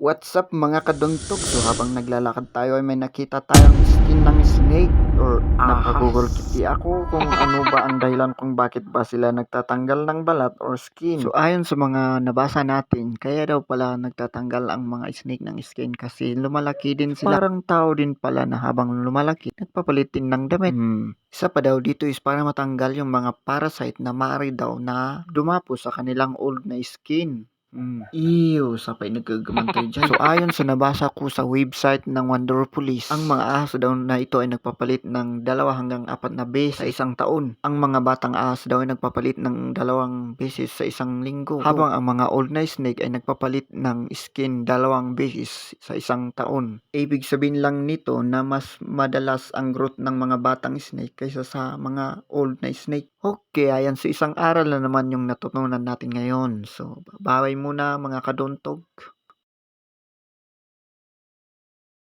What's up mga kaduntog? So habang naglalakad tayo ay may nakita tayong skin ng snake or napagugol kiti ako kung ano ba ang dahilan kung bakit ba sila nagtatanggal ng balat or skin. So ayon sa mga nabasa natin, kaya daw pala nagtatanggal ang mga snake ng skin kasi lumalaki din sila. Parang tao din pala na habang lumalaki, nagpapalit din ng damit. Hmm. Isa pa daw dito is para matanggal yung mga parasite na maaari daw na dumapo sa kanilang old na skin. Mm. Ew, sapay nagkagamantay dyan. So ayon sa nabasa ko sa website ng Wonderopolis, ang mga ahas daw na ito ay nagpapalit ng dalawa hanggang apat na beses sa isang taon. Ang mga batang ahas daw ay nagpapalit ng dalawang beses sa isang linggo. Habang ang mga old na snake ay nagpapalit ng skin dalawang beses sa isang taon. Ibig sabihin lang nito na mas madalas ang growth ng mga batang snake kaysa sa mga old na snake. Okay, ayan. So isang aral na naman yung natutunan natin ngayon. So, baway muna mga kaduntog.